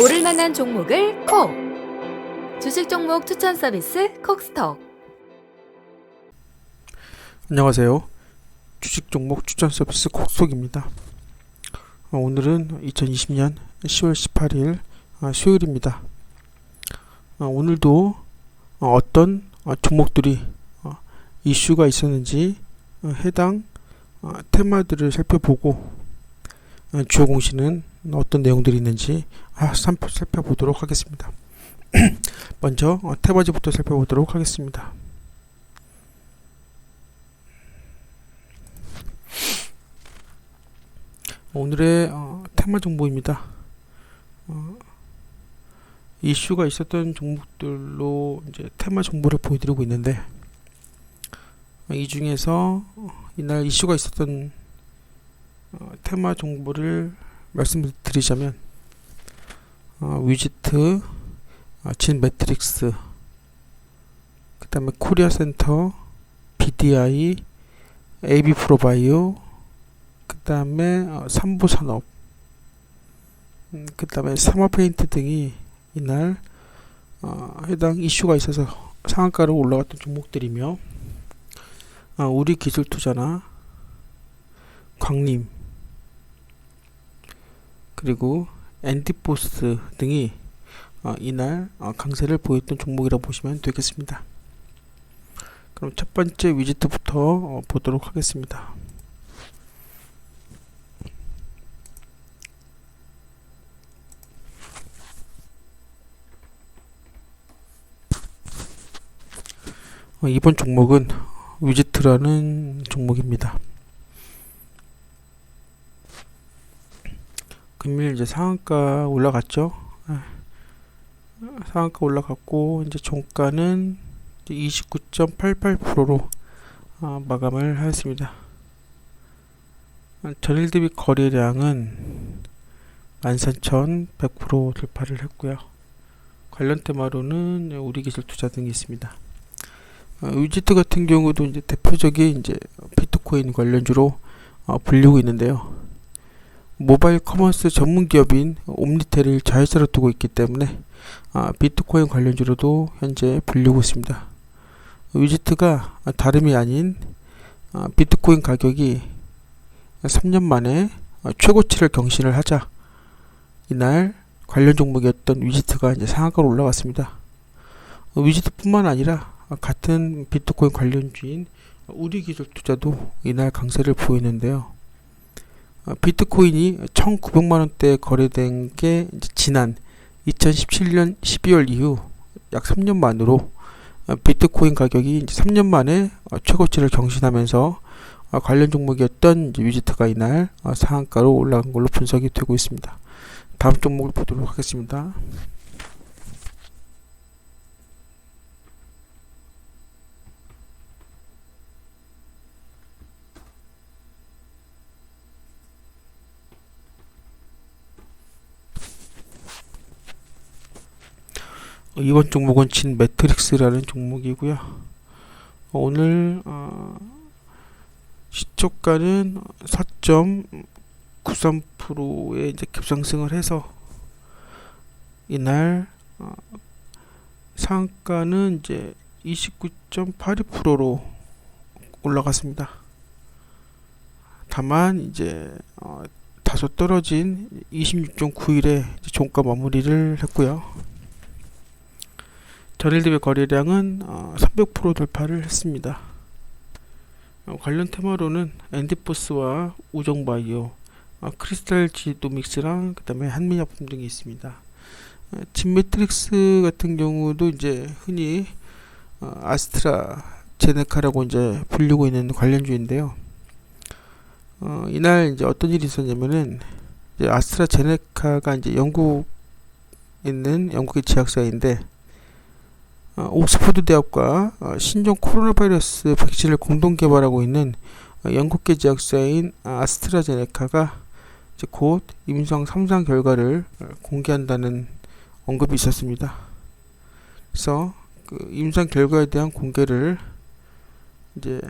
오를 만한 종목을 콕! 주식 종목 추천 서비스 콕스톡. 안녕하세요. 주식 종목 추천 서비스 콕속입니다. 어, 오늘은 2020년 10월 18일 아, 수요일입니다. 어, 오늘도 어, 어떤 어, 종목들이 어, 이슈가 있었는지 어, 해당 어, 테마들을 살펴보고 어, 주요 공시는 어떤 내용들이 있는지 아, 산- 살펴보도록 하겠습니다. 먼저 어, 테마지부터 살펴보도록 하겠습니다. 오늘의 어, 테마 정보입니다. 어, 이슈가 있었던 종목들로 이제 테마 정보를 보여드리고 있는데 어, 이 중에서 어, 이날 이슈가 있었던 어, 테마 정보를 말씀드리자면 어, 위지트, 어, 진 매트릭스, 그 다음에 코리아 센터, BDI, AB 프로바이오, 그 다음에 어, 삼부산업, 음, 그 다음에 사마 페인트 등이 이날 어, 해당 이슈가 있어서 상한가로 올라갔던 종목들이며 어, 우리 기술 투자나 광림 그리고 엔티포스 등이 어, 이날 어, 강세를 보였던 종목이라고 보시면 되겠습니다. 그럼 첫 번째 위지트부터 어, 보도록 하겠습니다. 어, 이번 종목은 위지트라는 종목입니다. 금일 이제 상한가 올라갔죠. 아, 상한가 올라갔고 이제 종가는 29.88%로 아, 마감을 하였습니다. 아, 전일 대비 거래량은 13,100% 돌파를 했고요. 관련 테마로는 우리 기술 투자 등이 있습니다. 어, 위지트 같은 경우도 이제 대표적인 이제 비트코인 관련주로 어, 불리고 있는데요. 모바일 커머스 전문 기업인 옴니텔을 자회사로 두고 있기 때문에 아, 비트코인 관련주로도 현재 불리고 있습니다. 위지트가 다름이 아닌 아, 비트코인 가격이 3년 만에 어, 최고치를 경신을 하자 이날 관련 종목이었던 위지트가 이제 상한가로 올라갔습니다. 어, 위지트뿐만 아니라 같은 비트코인 관련주인 우리 기술 투자도 이날 강세를 보이는데요. 어, 비트코인이 1,900만 원대 거래된 게 지난 2017년 12월 이후 약 3년 만으로 어, 비트코인 가격이 이제 3년 만에 어, 최고치를 경신하면서 어, 관련 종목이었던 위지트가 이날 어, 상한가로 올라간 걸로 분석이 되고 있습니다. 다음 종목을 보도록 하겠습니다. 이번 종목은 진 매트릭스라는 종목이고요. 어, 오늘 어, 시초가는 4.93%의 이제 급상승을 해서 이날 어, 상가는 이제 29.82%로 올라갔습니다. 다만 이제 어, 다소 떨어진 26.9일에 종가 마무리를 했고요. 전일 대비 거래량은 어, 300% 돌파를 했습니다. 어, 관련 테마로는 엔디포스와 우정바이오, 어, 크리스탈 지도믹스랑 그다음에 한미약품 등이 있습니다. 어, 진매트릭스 같은 경우도 이제 흔히 어, 아스트라 제네카라고 이제 불리고 있는 관련주인데요. 어, 이날 이제 어떤 일이 있었냐면은 아스트라 제네카가 이제 영국 있는 영국의 제약사인데 어, 옥스퍼드 대학과 어, 신종 코로나 바이러스 백신을 공동 개발하고 있는 어, 영국계 제약사인 아스트라제네카가 이제 곧 임상 3상 결과를 어, 공개한다는 언급이 있었습니다. 그래서 그 임상 결과에 대한 공개를 이제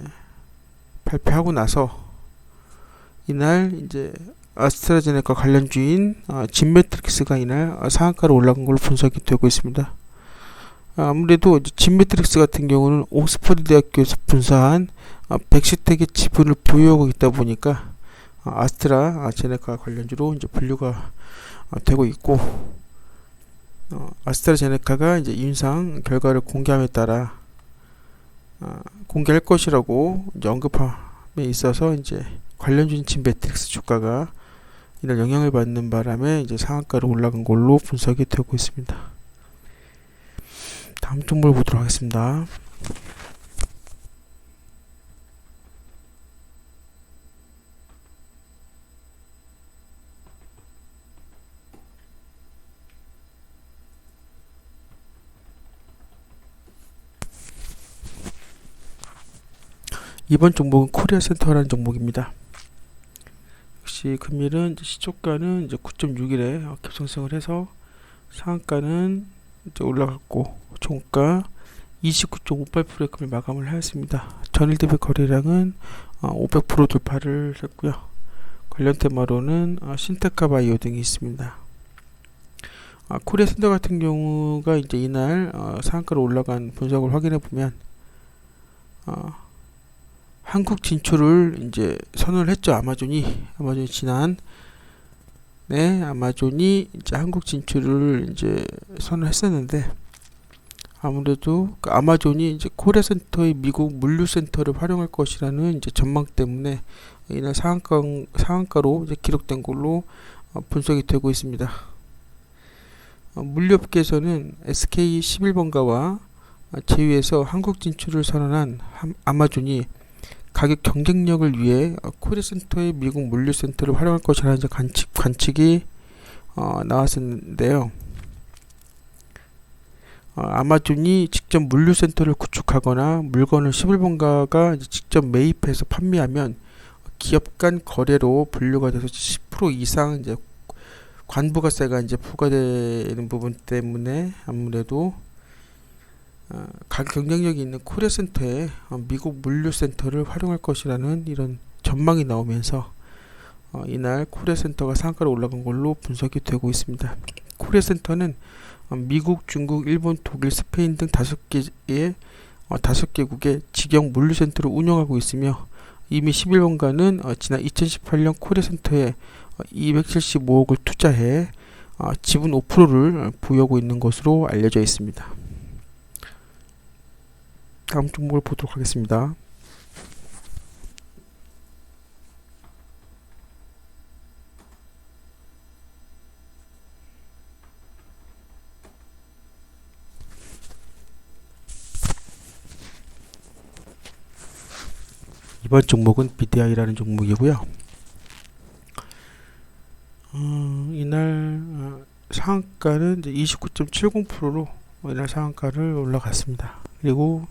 발표하고 나서 이날 이제 아스트라제네카 관련주인 어, 진메트릭스가 이날 어, 상한가로 올라간 걸로 분석이 되고 있습니다. 아무래도 이제 진메트릭스 같은 경우는 옥스퍼드 대학교에서 분사한 어, 백시텍의 지분을 보유하고 있다 보니까 어, 아스트라 제네카 관련주로 이제 분류가 어, 되고 있고 어, 아스트라 제네카가 이제 임상 결과를 공개함에 따라 어, 공개할 것이라고 언급함에 있어서 이제 관련주인 진베트릭스 주가가 이날 영향을 받는 바람에 이제 상한가로 올라간 걸로 분석이 되고 있습니다. 다음 종목을 보도록 하겠습니다. 이번 종목은 코리아 센터라는 종목입니다. 역시 금일은 시초가는 이제 9.6일에 급상승을 해서 상한가는 이제 올라갔고 종가 29.58%의 금일 마감을 하였습니다. 전일 대비 거래량은 500% 돌파를 했고요. 관련 테마로는 어, 신테카 바이오 등이 있습니다. 아, 코리아 센터 같은 경우가 이제 이날 어, 상한가로 올라간 분석을 확인해 보면 어, 한국 진출을 이제 선언을 했죠. 아마존이 아마존이 지난 네 아마존이 이제 한국 진출을 이제 선언했었는데 아무래도 그 아마존이 이제 코리아 센터의 미국 물류 센터를 활용할 것이라는 이제 전망 때문에 이날 상한가 상한가로 이제 기록된 걸로 어, 분석이 되고 있습니다. 어, 물류업계에서는 SK 11번가와 제휴해서 한국 진출을 선언한 함- 아마존이 가격 경쟁력을 위해 어, 코리아센터의 미국 물류센터를 활용할 것이라는 관측, 관측이 어, 나왔었는데요. 어, 아마존이 직접 물류센터를 구축하거나 물건을 11번가가 이제 직접 매입해서 판매하면 기업 간 거래로 분류가 돼서 10% 이상 이제 관부가세가 이제 부과되는 부분 때문에 아무래도 어, 가격 경쟁력이 있는 코리아 센터에 어, 미국 물류 센터를 활용할 것이라는 이런 전망이 나오면서 어, 이날 코리아 센터가 상가로 올라간 걸로 분석이 되고 있습니다. 코리아 센터는 어, 미국, 중국, 일본, 독일, 스페인 등 다섯 개의 어, 다섯 개국의 직영 물류 센터를 운영하고 있으며 이미 11번가는 어, 지난 2018년 코리아 센터에 어, 275억을 투자해 어, 지분 5%를 보유하고 있는 것으로 알려져 있습니다. 다음 종목을 보도록 하겠습니다. 이번 종목은 BDI라는 종목이고요. 어, 이날 어, 상한가는 이제 29.70%로 이날 상한가를 올라갔습니다. 그리고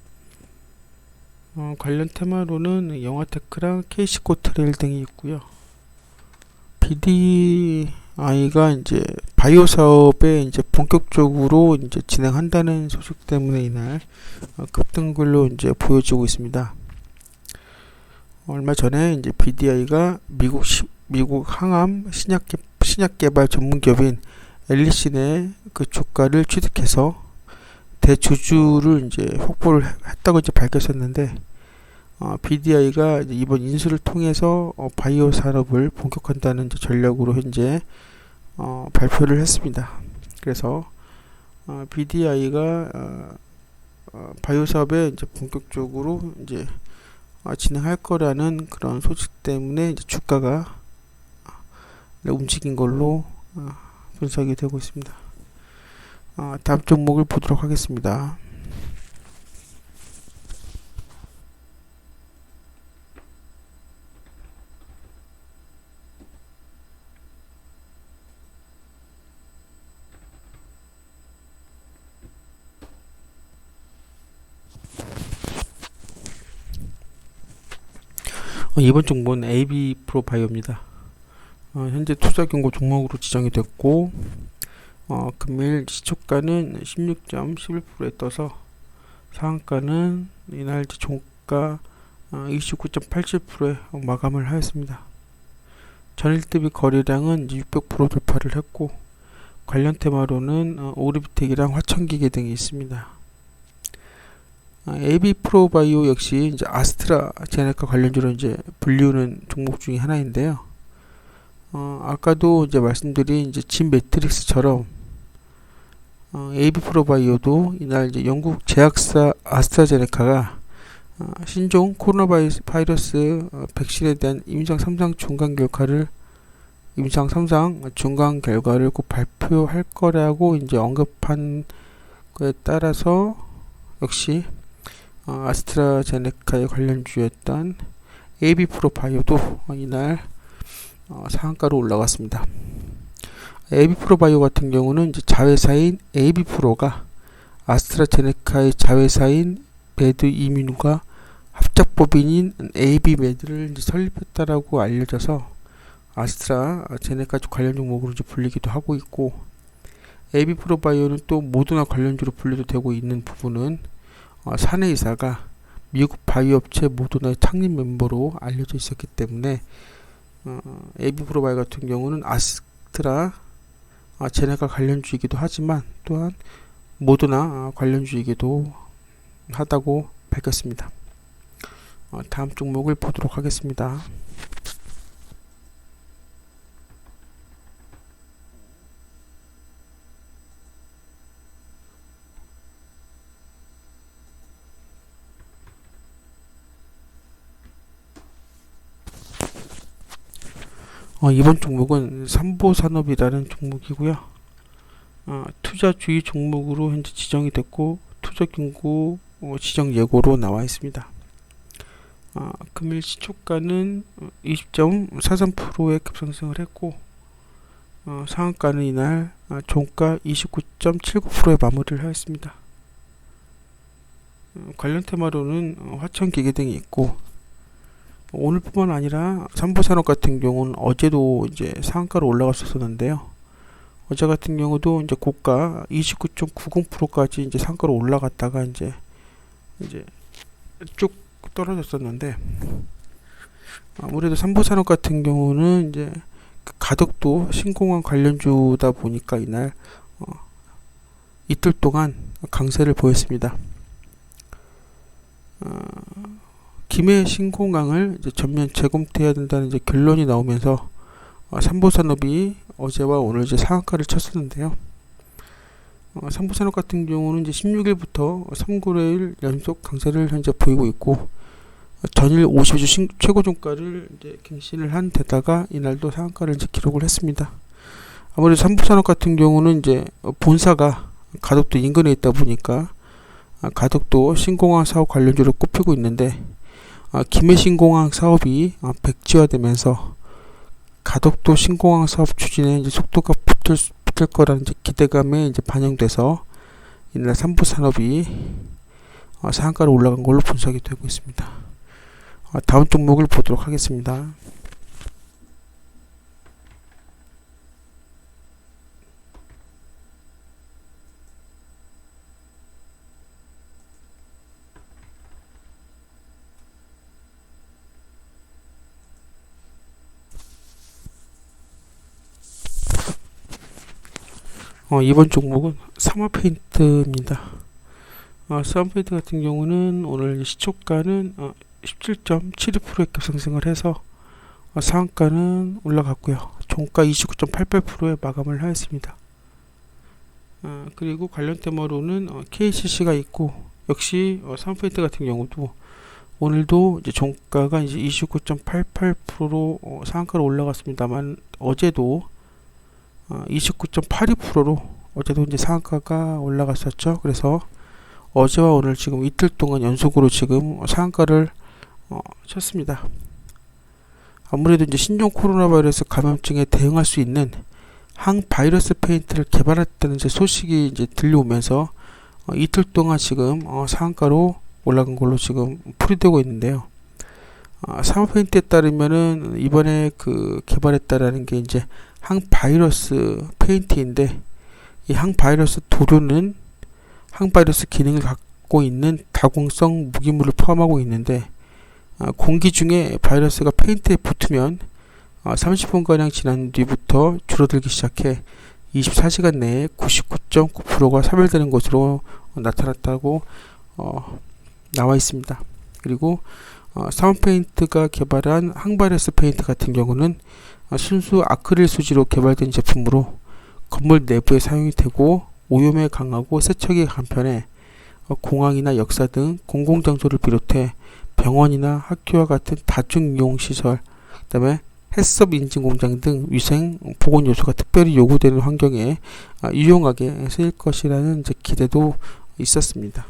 어, 관련 테마로는 영화테크랑 케이시코 트레일 등이 있고요. BDI가 이제 바이오 사업에 이제 본격적으로 이제 진행한다는 소식 때문에 이날 어, 급등글로 이제 보여지고 있습니다. 얼마 전에 이제 BDI가 미국 시, 미국 항암 신약 개, 신약 개발 전문 기업인 엘리신의 그 주가를 취득해서 대주주를 이제 확보를 했다고 이제 밝혔었는데 어, BDI가 이번 인수를 통해서 어, 바이오 산업을 본격화한다는 이제 전략으로 현재 어, 발표를 했습니다. 그래서 어, BDI가 어, 어, 바이오 사업에 이제 본격적으로 이제 어, 진행할 거라는 그런 소식 때문에 주가가 네, 움직인 걸로 어, 분석이 되고 있습니다. 어, 다음 종목을 보도록 하겠습니다. 이번 종목은 AB 프로바이오입니다. 어, 현재 투자 경고 종목으로 지정이 됐고 어, 금일 시초가는 16.11%에 떠서 상한가는 이날 종가 어, 29.87%에 마감을 하였습니다. 전일 대비 거래량은 600% 돌파를 했고 관련 테마로는 어, 오리비텍이랑 화천기계 등이 있습니다. AB 프로바이오 역시 이제 아스트라제네카 관련주로 이제 불리우는 종목 중에 하나인데요. 어, 아까도 이제 말씀드린 이제 진 매트릭스처럼 어, AB 프로바이오도 이날 이제 영국 제약사 아스트라제네카가 어, 신종 코로나 바이러스, 어, 백신에 대한 임상 3상 중간 결과를 임상 3상 중간 결과를 꼭 발표할 거라고 이제 언급한 거에 따라서 역시 어, 아스트라제네카의 관련주였던 AB 프로바이오도 이날 어, 상한가로 올라갔습니다. AB 프로바이오 같은 경우는 자회사인 AB 프로가 아스트라제네카의 자회사인 매드 이민과 합작법인인 AB 이제 설립했다라고 알려져서 아스트라제네카 쪽 관련 종목으로 불리기도 하고 있고 AB 프로바이오는 또 모더나 관련주로 분류도 되고 있는 부분은 어, 사내 이사가 미국 바이오 업체 모더나의 창립 멤버로 알려져 있었기 때문에 어, AB 프로바이오 같은 경우는 아스트라 아, 제네카 관련주이기도 하지만 또한 모더나 아, 관련주이기도 하다고 밝혔습니다. 어, 다음 종목을 보도록 하겠습니다. 어, 이번 종목은 삼보산업이라는 종목이고요. 어, 투자주의 종목으로 현재 지정이 됐고 투자경고 어, 지정 예고로 나와 있습니다. 어, 금일 시초가는 20.43%의 급상승을 했고 어, 상한가는 이날 어, 종가 29.79%에 마무리를 하였습니다. 어, 관련 테마로는 어, 화천기계 등이 있고 오늘뿐만 아니라 삼보산업 같은 경우는 어제도 이제 상한가로 올라갔었는데요. 어제 같은 경우도 이제 고가 29.90%까지 이제 상가로 올라갔다가 이제 이제 쭉 떨어졌었는데 아무래도 삼보산업 같은 경우는 이제 그 가덕도 신공항 관련주다 보니까 이날 어, 이틀 동안 강세를 보였습니다. 어, 김해 신공항을 전면 재검토해야 된다는 이제 결론이 나오면서 어, 삼보산업이 어제와 오늘 이제 상한가를 쳤었는데요. 어, 삼보산업 같은 경우는 이제 16일부터 3거래일 연속 강세를 현재 보이고 있고 어, 전일 50주 신, 최고 종가를 이제 갱신을 한 데다가 이날도 상한가를 이제 기록을 했습니다. 아무래도 삼보산업 같은 경우는 이제 어, 본사가 가덕도 인근에 있다 보니까 아, 가덕도 신공항 사업 관련주로 꼽히고 있는데 아, 김해 신공항 사업이 아, 백지화되면서 가덕도 신공항 사업 추진에 이제 속도가 붙을, 붙을 거라는 이제 기대감에 이제 반영돼서 이날 삼부 산업이 어, 상한가로 올라간 걸로 분석이 되고 있습니다. 어, 다음 종목을 보도록 하겠습니다. 어, 이번 종목은 사마 페인트입니다. 어, 사마 페인트 같은 경우는 오늘 시초가는 어, 17.72%의 급상승을 해서 어, 상한가는 올라갔고요. 종가 29.88%에 마감을 하였습니다. 어, 그리고 관련 테마로는 어, KCC가 있고 역시 어, 사마 페인트 같은 경우도 오늘도 이제 종가가 이제 29.88%로 어, 상한가로 올라갔습니다만 어제도 어, 29.82%로 어제도 이제 상한가가 올라갔었죠. 그래서 어제와 오늘 지금 이틀 동안 연속으로 지금 상한가를 어, 쳤습니다. 아무래도 이제 신종 코로나 바이러스 감염증에 대응할 수 있는 항바이러스 페인트를 개발했다는 이제 소식이 이제 들려오면서 어, 이틀 동안 지금 어, 상한가로 올라간 걸로 지금 풀이되고 있는데요. 어, 사마 페인트에 따르면은 이번에 그 개발했다라는 게 이제 항바이러스 페인트인데 이 항바이러스 도료는 항바이러스 기능을 갖고 있는 다공성 무기물을 포함하고 있는데 어, 공기 중에 바이러스가 페인트에 붙으면 어, 30분가량 지난 뒤부터 줄어들기 시작해 24시간 내에 99.9%가 사멸되는 것으로 어, 나타났다고 어, 나와 있습니다. 그리고 어, 사운페인트가 개발한 항바레스 페인트 같은 경우는 어, 순수 아크릴 수지로 개발된 제품으로 건물 내부에 사용이 되고 오염에 강하고 세척이 간편해 어, 공항이나 역사 등 공공장소를 비롯해 병원이나 학교와 같은 다중이용시설, 그다음에 햇섭 인증 공장 등 위생 보건 요소가 특별히 요구되는 환경에 아, 유용하게 쓰일 것이라는 기대도 있었습니다.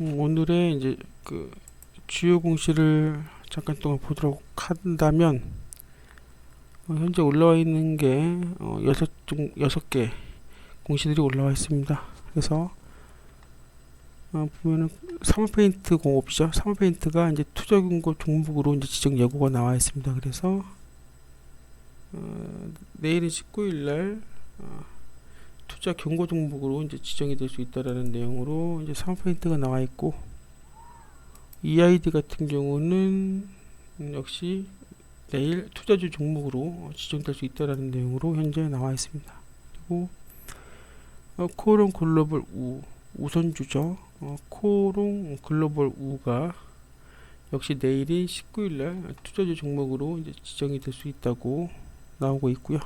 오늘의 이제 그 주요 공시를 잠깐 동안 보도록 한다면 어, 현재 올라와 있는 게 어, 여섯 종 여섯 개 공시들이 올라와 있습니다. 그래서 어, 보면은 사물페인트 공업이죠. 사물페인트가 이제 투자 경고 종목으로 이제 지정 예고가 나와 있습니다. 그래서 어, 내일은 19일 날 어, 투자 경고 종목으로 이제 지정이 될 수 있다라는 내용으로 이제 사물페인트가 나와 있고 EID 같은 경우는 음, 역시 내일 투자주 종목으로 지정될 수 있다라는 내용으로 현재 나와 있습니다. 그리고 어, 코롱 글로벌 우 우선주죠. 어, 코롱 글로벌 우가 역시 내일이 19일날 투자주 종목으로 이제 지정이 될 수 있다고 나오고 있고요.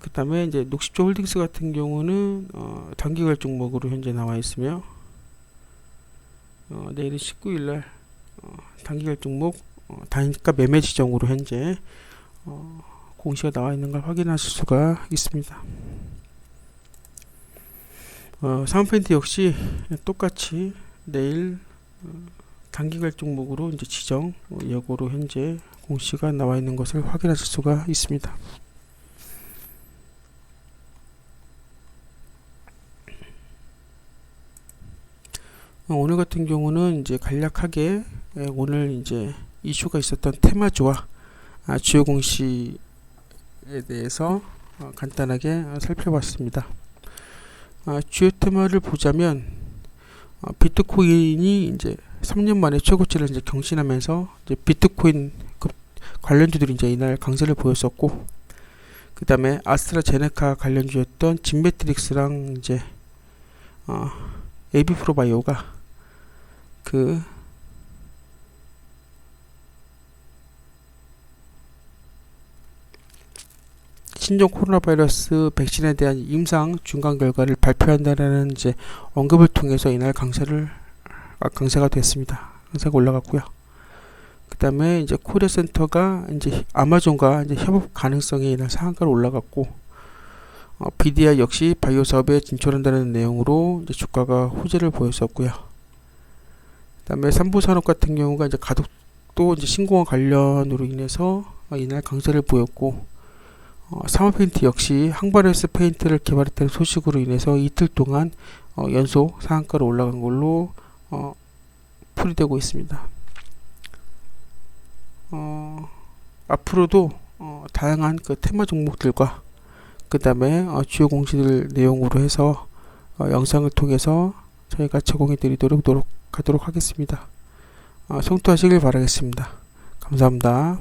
그 다음에 이제 녹십조 홀딩스 같은 경우는 어, 단기갈 종목으로 현재 나와 있으며 어, 내일은 19일날 어, 단기갈 종목 어, 단가 매매 지정으로 현재 어, 공시가 나와 있는 걸 확인하실 수가 있습니다. 어, 사은펜트 역시 똑같이 내일 어, 단기갈 종목으로 이제 지정 어, 예고로 현재 공시가 나와 있는 것을 확인하실 수가 있습니다. 오늘 같은 경우는 이제 간략하게 예, 오늘 이제 이슈가 있었던 테마주와 아, 주요 공시에 대해서 어, 간단하게 어, 살펴봤습니다. 아, 주요 테마를 보자면 어, 비트코인이 이제 3년 만에 최고치를 이제 경신하면서 이제 비트코인 급 관련주들이 이제 이날 강세를 보였었고 그 다음에 아스트라제네카 관련주였던 진메트릭스랑 이제 어, AB 프로바이오가 그 신종 코로나 바이러스 백신에 대한 임상 중간 결과를 발표한다라는 이제 언급을 통해서 이날 강세를 아, 강세가 됐습니다. 강세가 올라갔고요. 그다음에 이제 코리아 센터가 이제 아마존과 이제 협업 가능성이 이날 상한가로 올라갔고 어, BDI 역시 바이오 사업에 진출한다는 내용으로 이제 주가가 호재를 보였었고요. 그다음에 삼부 산업 같은 경우가 이제 가덕도 이제 신공화 관련으로 인해서 어, 이날 강세를 보였고 어, 사마 페인트 역시 항바레스 페인트를 개발했다는 소식으로 인해서 이틀 동안 어, 연속 상한가로 올라간 걸로 어, 풀이되고 있습니다. 어, 앞으로도 어, 다양한 그 테마 종목들과 그 다음에 어, 주요 공시들 내용으로 해서 어, 영상을 통해서 저희가 제공해 드리도록 노력하도록 하겠습니다. 어, 성투하시길 바라겠습니다. 감사합니다.